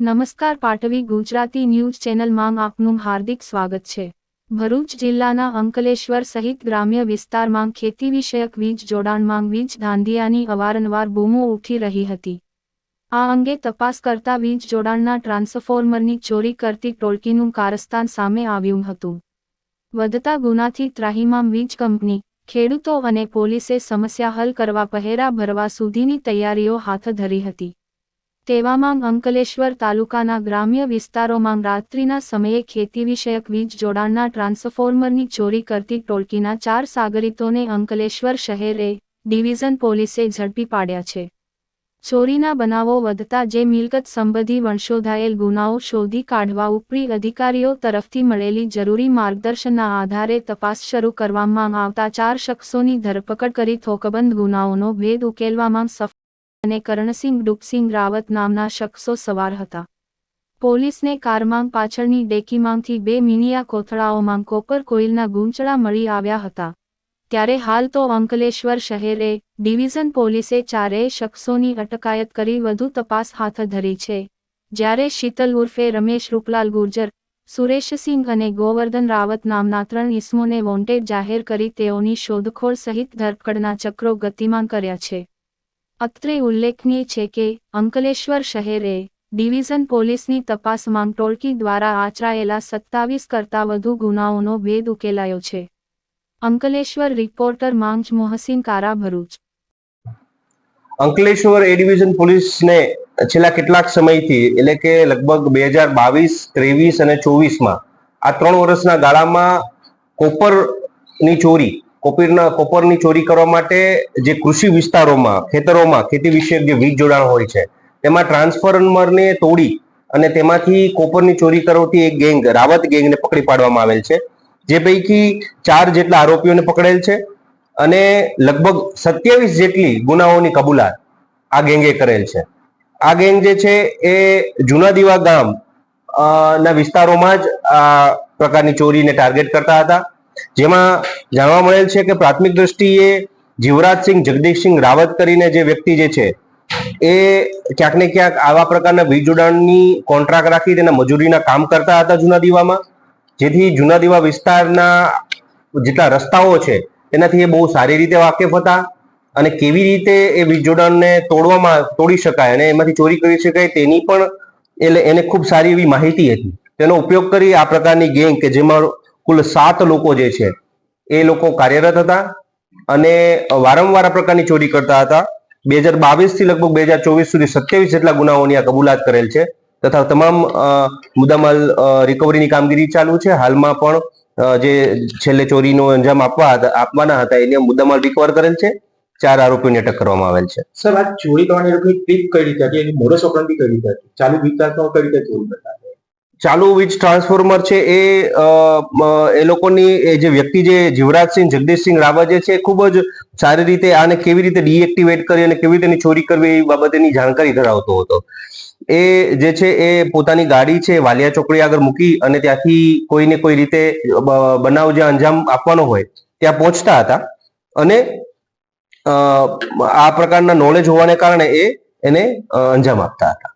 નમસ્કાર પાટવી ગુજરાતી ન્યૂઝ ચેનલમાં આપનું હાર્દિક સ્વાગત છે. ભરૂચ જિલ્લાના અંકલેશ્વર સહિત ગ્રામ્ય વિસ્તારમાં ખેતી વિષયક વીજ જોડાણમાં વીજ ધાંધિયાની અવારનવાર બૂમો ઉઠી રહી હતી. આ અંગે તપાસ કરતા વીજ જોડાણના ટ્રાન્સફોર્મરની ચોરી કરતી ટોળકીનું કારસ્તાન સામે આવ્યું હતું. વધતા ગુનાથી ત્રાહિમામ વીજ કંપની, ખેડૂતો અને પોલીસે સમસ્યા હલ કરવા પહેરા ભરવા સુધીની તૈયારીઓ હાથ ધરી હતી. તેવામાં અંકલેશ્વર તાલુકાના ગ્રામ્ય વિસ્તારોમાં રાત્રિના સમયે ખેતી વિષયક વીજ જોડાણના ટ્રાન્સફોર્મરની ચોરી કરતી ટોળકીના ચાર સાગરીતોને અંકલેશ્વર શહેરે ડિવિઝન પોલીસે ઝડપી પાડ્યા છે. ચોરીના બનાવો વધતા જે મિલકત સંબંધી વંશોધાયેલ ગુનાઓ શોધી કાઢવા ઉપરી અધિકારીઓ તરફથી મળેલી જરૂરી માર્ગદર્શનના આધારે તપાસ શરૂ કરવામાં આવતા ચાર શખ્સોની ધરપકડ કરી થોકબંધ ગુનાઓનો ભેદ ઉકેલવામાં સફળ અને કરણસિંહ ડુપસિંહ રાવત નામના શખ્સો સવાર હતા. પોલીસને કારમાં પાછળની ડેકીમાંથી બે મિનિયા કોથળાઓમાં કોપર કોઇલના ગૂંચળા મળી આવ્યા હતા. ત્યારે હાલ તો અંકલેશ્વર શહેરે ડિવિઝન પોલીસે ચારેય શખ્સોની અટકાયત કરી વધુ તપાસ હાથ ધરી છે. જ્યારે શીતલ ઉર્ફે રમેશ રૂપલાલ ગુર્જર, સુરેશસિંહ અને ગોવર્ધન રાવત નામના ત્રણ ઇસમોને વોન્ટેડ જાહેર કરી તેઓની શોધખોળ સહિત ધરપકડના ચક્રો ગતિમાન કર્યા છે. અત્રે ઉલ્લેખનીય છે કે, અંકલેશ્વર શહેરે ડિવિઝન પોલીસની તપાસમાં ટોળકી દ્વારા આચરાયેલા સત્તાવીસ કરતાં વધુ ગુનાઓનો ભેદ ઉકેલાયો છે. અંકલેશ્વર રિપોર્ટર માંજ મોહસિન કારા ભરૂચ અંકલેશ્વર એ ડિવિઝન પોલીસને છેલ્લા કેટલાક સમયથી, એટલે કે લગભગ બે હજાર બાવીસ, ત્રેવીસ અને ચોવીસમાં, આ ત્રણ વર્ષના ગાળામાં કોપરની ચોરી કોપરના કોપરની ચોરી કરવા માટે જે કૃષિ વિસ્તારોમાં, ખેતરોમાં ખેતી વિષયક જે વીજ જોડાણ હોય છે, તેમાં ટ્રાન્સફોર્મરને તોડી અને તેમાંથી કોપરની ચોરી કરવાથી એક ગેંગ, રાવત ગેંગને પકડી પાડવામાં આવેલ છે. જે પૈકી ચાર જેટલા આરોપીઓને પકડેલ છે અને લગભગ સત્યાવીસ જેટલી ગુનાઓની કબૂલાત આ ગેંગે કરેલ છે. આ ગેંગ જે છે એ જૂના દીવા ગામ ના વિસ્તારોમાં જ આ પ્રકારની ચોરીને ટાર્ગેટ કરતા હતા. જેમાં જાણવા મળેલ છે કે પ્રાથમિક દ્રષ્ટિએ જીવરાજસિંહ જગદીશસિંહ રાવત કરીને જે વ્યક્તિ જે છે, એ ક્યાંક ને ક્યાંક આવા પ્રકારના વીજ જોડાણની કોન્ટ્રાક્ટ રાખી તેના મજૂરીના કામ કરતા હતા જૂના દીવામાં. જેથી જૂના દીવા વિસ્તારના જેટલા રસ્તાઓ છે, તેનાથી એ બહુ સારી રીતે વાકેફ હતા અને કેવી રીતે એ વીજ જોડાણને તોડવામાં તોડી શકાય અને એમાંથી ચોરી કરી શકાય તેની પણ એટલે એને ખૂબ સારી એવી માહિતી હતી. તેનો ઉપયોગ કરી આ પ્રકારની ગેંગ કે જેમાં કુલ સાત લોકો જે છે, એ લોકો કાર્યરત હતા અને વારંવાર પ્રકારની ચોરી કરતા હતા. બે હજાર બાવીસથી લગભગ બે હજાર ચોવીસ સુધી સત્યાવીસ જેટલા ગુનાઓની આ કબૂલાત કરેલ છે તથા તમામ મુદ્દામાલ રિકવરીની કામગીરી ચાલુ છે. હાલમાં પણ જે છેલ્લે ચોરીનો અંજામ આપવા હતા, આપવાના હતા એને મુદ્દામાલ રિકવર કરેલ છે. ચાર આરોપીઓને અટક કરવામાં આવેલ છે. સર, આ ચોરી કરવાની ટ્રીપ કઈ રીતે હતી? એની મોરસ કઈ રીતે હતી? ચાલુ વિકાસમાં કઈ રીતે ચોરી કરતા ચાલુ વીજ ટ્રાન્સફોર્મર છે એ એ લોકોની જે વ્યક્તિ જે જીવરાજસિંહ, જગદીશસિંહ રાવત જે છે ખૂબ જ સારી રીતે આને કેવી રીતે ડીએક્ટિવેટ કરી અને કેવી રીતે ચોરી કરવી એ બાબતેની જાણકારી ધરાવતો હતો. એ જે છે એ પોતાની ગાડી છે વાલિયા ચોકડી આગળ મૂકી અને ત્યાંથી કોઈને કોઈ રીતે બનાવ જે અંજામ આપવાનો હોય ત્યાં પહોંચતા હતા. અને આ પ્રકારના નોલેજ હોવાને કારણે એ એને અંજામ આપતા હતા.